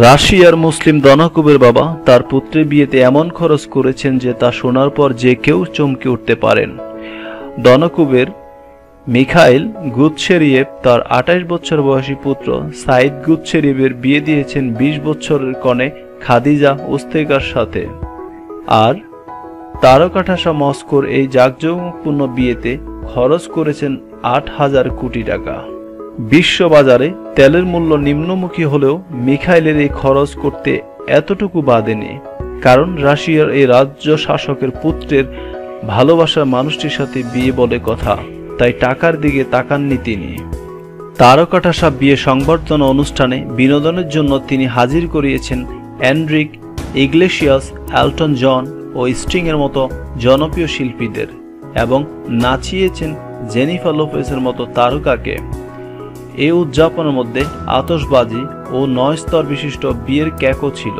রাশিয়ার মুসলিম দনাকুবের বাবা তার পুত্রের বিয়েতে এমন খরচ করেছেন যে তা শোনার পর যে কেউ চমকে উঠতে পারেন। দনাকুবের মিখাইল গুৎসেরিয়েভ তার আঠাশ বছর বয়সী পুত্র সাইদ গুৎসেরিয়েভের বিয়ে দিয়েছেন ২০ বছরের কনে খাদিজা উস্তেকার সাথে। আর তারকাঠাসা মস্কোর এই জাঁকজমকপূর্ণ বিয়েতে খরচ করেছেন আট হাজার কোটি টাকা। বিশ্ববাজারে তেলের মূল্য নিম্নমুখী হলেও মিখাইলের এই খরচ করতে এতটুকু বাদেনি কারণ রাশিয়ার এই রাজ্য শাসকের পুত্রের ভালোবাসার মানুষটির সাথে বিয়ে বলে কথা, তাই টাকার দিকে তাকাননি তিনি। তারকাঠাসা বিয়ে সংবর্ধনা অনুষ্ঠানে বিনোদনের জন্য তিনি হাজির করিয়েছেন অ্যান্ড্রিক ইগলেশিয়াস, অ্যালটন জন ও স্ট্রিংয়ের মতো জনপ্রিয় শিল্পীদের এবং নাচিয়েছেন জেনিফা লোপেসের মতো তারকাকে। এই উদযাপনের মধ্যে আতশবাজি ও নয় স্তর বিশিষ্ট বিয়ের ক্যাকও ছিল।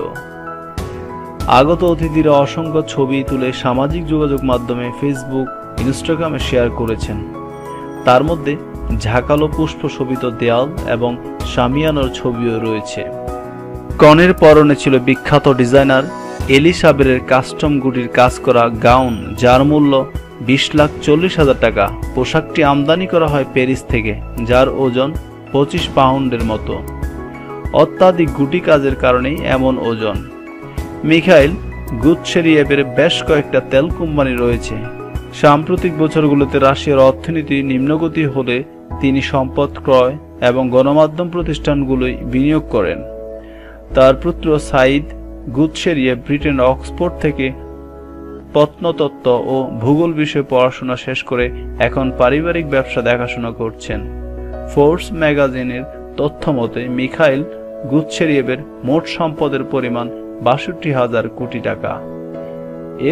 আগত অতিথিরা অসংখ্য ছবি তুলে সামাজিক যোগাযোগ মাধ্যমে ফেসবুক ইনস্টাগ্রামে শেয়ার করেছেন। তার মধ্যে ঝাঁকালো পুষ্প শোভিত দেয়াল এবং শামিয়ানোর ছবিও রয়েছে। কনের পরনে ছিল বিখ্যাত ডিজাইনার এলিসাবেরের কাস্টম গুটির কাজ করা গাউন, যার মূল্য বিশ লাখ চল্লিশ হাজার টাকা। পোশাকটি আমদানি করা হয় প্যারিস থেকে, যার ওজন পঁচিশ পাউন্ডের মতো। অত্যাধিক গুটি কাজের কারণেই এমন ওজন। মিখাইল গুৎসেরিয়েভের বেশ কয়েকটা তেল কোম্পানি রয়েছে। সাম্প্রতিক বছরগুলোতে রাশিয়ার অর্থনীতি নিম্নগতি হলে তিনি সম্পদ ক্রয় এবং গণমাধ্যম প্রতিষ্ঠানগুলোই বিনিয়োগ করেন। তার পুত্র সাইদ গুৎসেরিয়ে ব্রিটেন অক্সফোর্ড থেকে প্রত্নতত্ত্ব ও ভূগোল বিষয়ে পড়াশোনা শেষ করে এখন পারিবারিক ব্যবসা দেখাশোনা করছেন। ফোর্স ম্যাগাজিনের তথ্য মতে মিখাইল গুচ্ছেরিয়েবের মোট সম্পদের পরিমাণ বাষট্টি হাজার কোটি টাকা।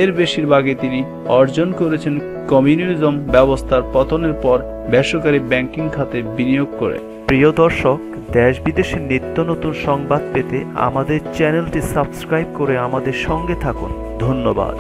এর বেশিরভাগই তিনি অর্জন করেছেন কমিউনিজম ব্যবস্থার পতনের পর বেসরকারি ব্যাংকিং খাতে বিনিয়োগ করে। প্রিয় দর্শক দেশ বিদেশের নিত্য নতুন সংবাদ পেতে আমাদের চ্যানেলটি সাবস্ক্রাইব করে আমাদের সঙ্গে থাকুন। ধন্যবাদ।